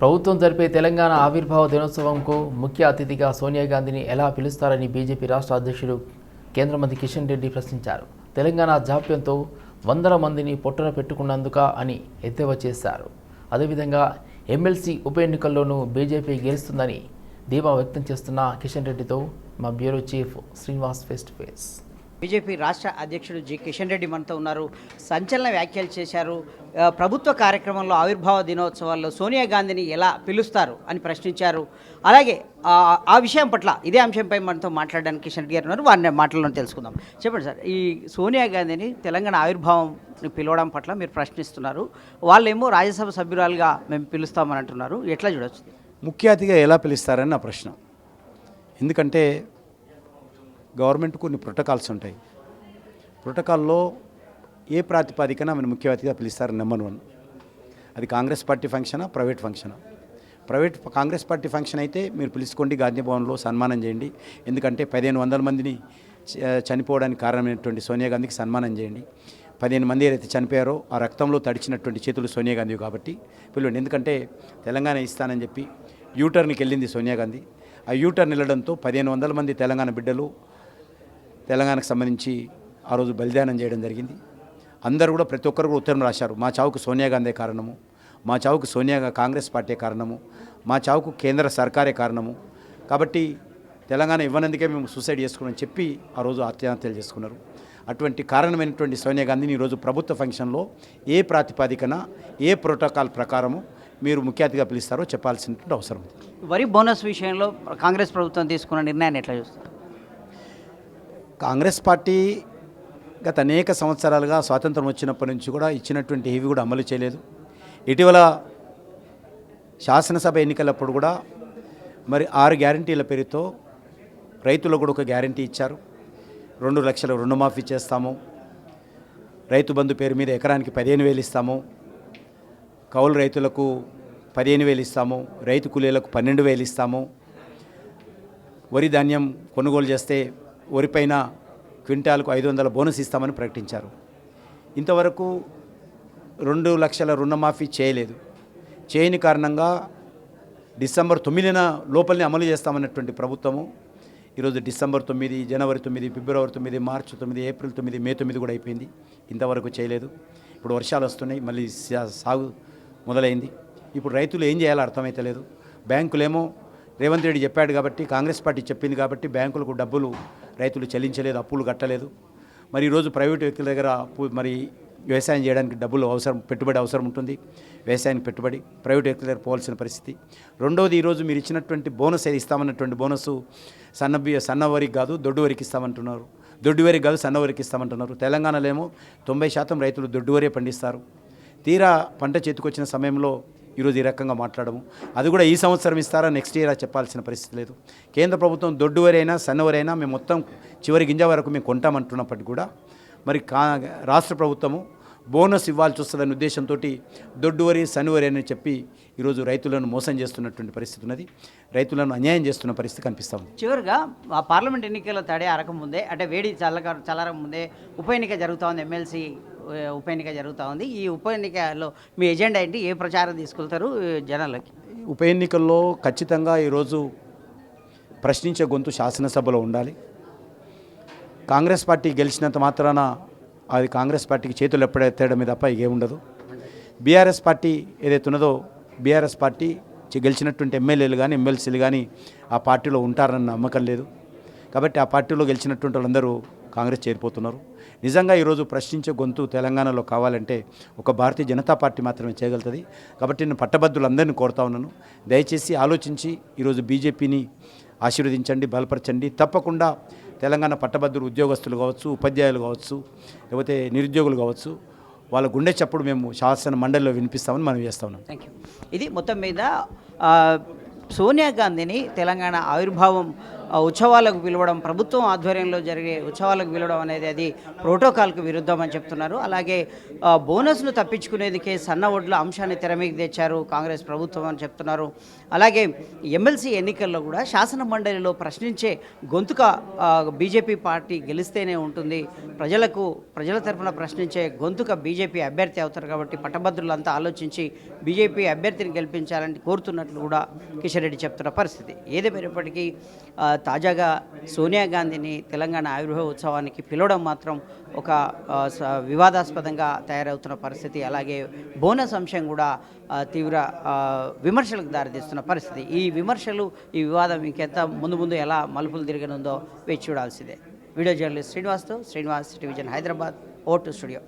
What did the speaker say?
ప్రభుత్వం జరిపే తెలంగాణ ఆవిర్భావ దినోత్సవంకు ముఖ్య అతిథిగా సోనియా గాంధీని ఎలా పిలుస్తారని బీజేపీ రాష్ట్ర అధ్యక్షుడు కేంద్ర మంత్రి కిషన్ రెడ్డి ప్రశ్నించారు. తెలంగాణ జాప్యంతో వందల మందిని పొట్టన పెట్టుకున్నందుక అని ఎద్దేవా చేశారు. అదేవిధంగా ఎమ్మెల్సీ ఉప ఎన్నికల్లోనూ బీజేపీ గెలుస్తుందని ధీమా వ్యక్తం చేస్తున్న కిషన్ రెడ్డితో మా bureau chief Srinivas face to face. BJP రాష్ట్ర అధ్యక్షుడు జి కిషన్ రెడ్డి మనతో ఉన్నారు. సంచలన వ్యాఖ్యలు చేశారు. ప్రభుత్వ కార్యక్రమంలో ఆవిర్భావ దినోత్సవాల్లో సోనియా గాంధీని ఎలా పిలుస్తారు అని ప్రశ్నించారు. అలాగే ఆ, విషయం పట్ల ఇదే అంశంపై మనతో మాట్లాడడానికి కిషన్ రెడ్డి గారు ఉన్నారు. వారిని మాటలను తెలుసుకుందాం. చెప్పండి సార్ ఈ సోనియా గాంధీని తెలంగాణ ఆవిర్భావం పిలవడం పట్ల మీరు ప్రశ్నిస్తున్నారు. వాళ్ళేమో రాజ్యసభ సభ్యురాలుగా మేము పిలుస్తామని అంటున్నారు. ఎట్లా చూడవచ్చు ముఖ్య అతిథిగా ఎలా పిలుస్తారని నా ప్రశ్న. ఎందుకంటే గవర్నమెంట్ కొన్ని ప్రోటోకాల్స్ ఉంటాయి. ప్రోటోకాల్లో ఏ ప్రాతిపదికన ఆమెను ముఖ్య అతిథిగా పిలుస్తారు? Number one. అది కాంగ్రెస్ పార్టీ ఫంక్షనా? ప్రైవేట్ ఫంక్షనా? ప్రైవేట్ కాంగ్రెస్ పార్టీ ఫంక్షన్ అయితే మీరు పిలుచుకోండి గాంధీ భవన్లో సన్మానం చేయండి. ఎందుకంటే పదిహేను వందల మందిని చ- చనిపోవడానికి కారణమైనటువంటి సోనియా గాంధీకి సన్మానం చేయండి. పదిహేను మంది ఏదైతే చనిపోయారో ఆ రక్తంలో తడిచినటువంటి చేతులు సోనియా గాంధీ కాబట్టి పిలవండి. ఎందుకంటే తెలంగాణ ఇస్తానని చెప్పి యూటర్న్కి వెళ్ళింది సోనియా గాంధీ. ఆ యూటర్న్ వెళ్ళడంతో పదిహేను వందల మంది తెలంగాణ బిడ్డలు తెలంగాణకు సంబంధించి ఆ రోజు బలిదానం చేయడం జరిగింది. అందరూ కూడా ప్రతి ఒక్కరు కూడా ఉత్తరం రాశారు. మా చావుకు సోనియా గాంధీ కారణము మా చావుకు సోనియా కాంగ్రెస్ పార్టీ కారణము మా చావుకు కేంద్ర సర్కారే కారణము. కాబట్టి తెలంగాణ ఇవ్వనందుకే మేము సూసైడ్ చేసుకున్నామని చెప్పి ఆ రోజు ఆత్మహత్యలు చేసుకున్నారు. అటువంటి కారణమైనటువంటి సోనియా గాంధీని ఈరోజు ప్రభుత్వ ఫంక్షన్లో ఏ ప్రాతిపదికన ఏ ప్రోటోకాల్ ప్రకారము మీరు ముఖ్య అతిథిగా పిలుస్తారో చెప్పాల్సినటువంటి అవసరం వరి బోనస్ విషయంలో కాంగ్రెస్ ప్రభుత్వం తీసుకున్న నిర్ణయాన్ని ఎట్లా చూస్తారు? కాంగ్రెస్ పార్టీ గత అనేక సంవత్సరాలుగా స్వాతంత్రం వచ్చినప్పటి నుంచి కూడా ఇచ్చినటువంటి ఇవి కూడా అమలు చేయలేదు. ఇటీవల శాసనసభ ఎన్నికలప్పుడు కూడా మరి ఆరు గ్యారంటీల పేరుతో రైతులకు కూడా ఒక గ్యారంటీ ఇచ్చారు. రెండు లక్షల రుణమాఫీ చేస్తాము. రైతు బంధు పేరు మీద ఎకరానికి పదిహేను వేలు ఇస్తాము. కౌలు రైతులకు పదిహేను వేలు ఇస్తాము. రైతు కూలీలకు పన్నెండు వేలు ఇస్తాము. వరి ధాన్యం కొనుగోలు చేస్తే వరిపైన క్వింటాల్కు ఐదు వందల బోనస్ ఇస్తామని ప్రకటించారు. ఇంతవరకు రెండు లక్షల రుణమాఫీ చేయలేదు. చేయని కారణంగా డిసెంబర్ తొమ్మిదిన లోపలనే అమలు చేస్తామన్నటువంటి ప్రభుత్వము ఈరోజు డిసెంబర్ తొమ్మిది జనవరి తొమ్మిది ఫిబ్రవరి తొమ్మిది మార్చి తొమ్మిది ఏప్రిల్ తొమ్మిది మే తొమ్మిది కూడా అయిపోయింది. ఇంతవరకు చేయలేదు. ఇప్పుడు వర్షాలు వస్తున్నాయి మళ్ళీ సా- సాగు మొదలైంది. ఇప్పుడు రైతులు ఏం చేయాలో అర్థమైతలేదు బ్యాంకులేమో రేవంత్ రెడ్డి చెప్పాడు కాబట్టి కాంగ్రెస్ పార్టీ చెప్పింది కాబట్టి బ్యాంకులకు డబ్బులు రైతులు చెల్లించలేదు అప్పులు కట్టలేదు. మరి ఈరోజు ప్రైవేట్ వ్యక్తుల దగ్గర మరి వ్యవసాయం చేయడానికి డబ్బులు అవసరం పెట్టుబడి అవసరం ఉంటుంది. వ్యవసాయానికి పెట్టుబడి ప్రైవేట్ వ్యక్తుల దగ్గర పోవాల్సిన పరిస్థితి. రెండవది ఈరోజు మీరు ఇచ్చినటువంటి బోనస్ ఏది ఇస్తామన్నటువంటి బోనస్? సన్న సన్న వరికి కాదు దొడ్డు వరికి ఇస్తామంటున్నారు. దొడ్డు వరికి కాదు సన్న వరికి ఇస్తామంటున్నారు. తెలంగాణలో ఏమో తొంభై శాతం రైతులు దొడ్డు వరే పండిస్తారు. తీరా పంట చేతికొచ్చిన సమయంలో ఈరోజు ఈ రకంగా మాట్లాడము. అది కూడా ఈ సంవత్సరం ఇస్తారా? నెక్స్ట్ ఇయర్ చెప్పాల్సిన పరిస్థితి లేదు. కేంద్ర ప్రభుత్వం దొడ్డు వరైనా సన్నవరైనా మేము మొత్తం చివరి గింజ వరకు మేము కొంటామంటున్నప్పటికీ కూడా మరి కా రాష్ట్ర ప్రభుత్వము బోనస్ ఇవ్వాల్సి వస్తుందనే ఉద్దేశంతో దొడ్డువరి సనివరి అని చెప్పి ఈరోజు రైతులను మోసం చేస్తున్నటువంటి పరిస్థితి ఉన్నది. రైతులను అన్యాయం చేస్తున్న పరిస్థితి కనిపిస్తూ ఉంది. చివరిగా ఆ పార్లమెంట్ ఎన్నికల తడే అరకముందే అంటే వేడి చల్లగా చల్లరకముందే ఉప ఎన్నిక జరుగుతూ ఉంది ఎమ్మెల్సీ ఉప ఎన్నిక జరుగుతూ ఉంది. ఈ ఉప ఎన్నికలో మీ ఎజెండా ఏంటి? ఏ ప్రచారం తీసుకెళ్తారు ఏ జనాలకి? ఉప ఎన్నికల్లో ఖచ్చితంగా ఈరోజు ప్రశ్నించే గొంతు శాసనసభలో ఉండాలి. కాంగ్రెస్ పార్టీ గెలిచినంత మాత్రాన అది కాంగ్రెస్ పార్టీకి చేతులు ఎప్పుడెత్తడమే తప్ప ఏముండదు బీఆర్ఎస్ పార్టీ ఏదైతే ఉన్నదో బీఆర్ఎస్ పార్టీ గెలిచినటువంటి ఎమ్మెల్యేలు కానీ ఎమ్మెల్సీలు కానీ ఆ పార్టీలో ఉంటారన్న నమ్మకం లేదు. కాబట్టి ఆ పార్టీలో గెలిచినటువంటి వాళ్ళందరూ కాంగ్రెస్ చేరిపోతున్నారు. నిజంగా ఈరోజు ప్రశ్నించే గొంతు తెలంగాణలో కావాలంటే ఒక భారతీయ జనతా పార్టీ మాత్రమే చేయగలుగుతుంది. కాబట్టి నేను పట్టభద్రులందరినీ కోరుతా ఉన్నాను. దయచేసి ఆలోచించి ఈరోజు బీజేపీని ఆశీర్వదించండి బలపరచండి. తప్పకుండా తెలంగాణ పట్టభద్రులు ఉద్యోగస్తులు కావచ్చు ఉపాధ్యాయులు కావచ్చు లేకపోతే నిరుద్యోగులు కావచ్చు వాళ్ళ గుండె చప్పుడు మేము శాసన మండలిలో వినిపిస్తామని మనం చేస్తా ఉన్నాం. థ్యాంక్ యూ ఇది మొత్తం మీద సోనియా గాంధీని తెలంగాణ ఆవిర్భావం ఉత్సవాలకు పిలవడం ప్రభుత్వం ఆధ్వర్యంలో జరిగే ఉత్సవాలకు పిలవడం అనేది అది ప్రోటోకాల్కు విరుద్ధం అని చెప్తున్నారు. అలాగే బోనస్ను తప్పించుకునేందుకే సన్న ఒడ్ల అంశాన్ని తెరమీకి తెచ్చారు కాంగ్రెస్ ప్రభుత్వం అని చెప్తున్నారు. అలాగే ఎమ్మెల్సీ ఎన్నికల్లో కూడా శాసన మండలిలో ప్రశ్నించే గొంతుక బీజేపీ పార్టీ గెలిస్తేనే ఉంటుంది. ప్రజలకు ప్రజల తరఫున ప్రశ్నించే గొంతుక బీజేపీ అభ్యర్థి అవుతారు కాబట్టి పట్టభద్రులంతా ఆలోచించి బీజేపీ అభ్యర్థిని గెలిపించాలని కోరుతున్నట్లు కూడా కిషన్ రెడ్డి చెప్తున్న పరిస్థితి. ఏదేమైనప్పటికీ తాజాగా సోనియా గాంధీని తెలంగాణ ఆవిర్భావ ఉత్సవానికి పిలవడం మాత్రం ఒక స- వివాదాస్పదంగా తయారవుతున్న పరిస్థితి. అలాగే బోనస్ అంశం కూడా తీవ్ర విమర్శలకు దారితీస్తున్న పరిస్థితి. ఈ విమర్శలు ఈ వివాదం ఇంకెంత ముందు ముందు ఎలా మలుపులు తిరగనుందో వేచి చూడాల్సిందే. వీడియో జర్నలిస్ట్ శ్రీనివాస్తో శ్రీనివాస్ టెలివిజన్ హైదరాబాద్ ఓటు స్టూడియో.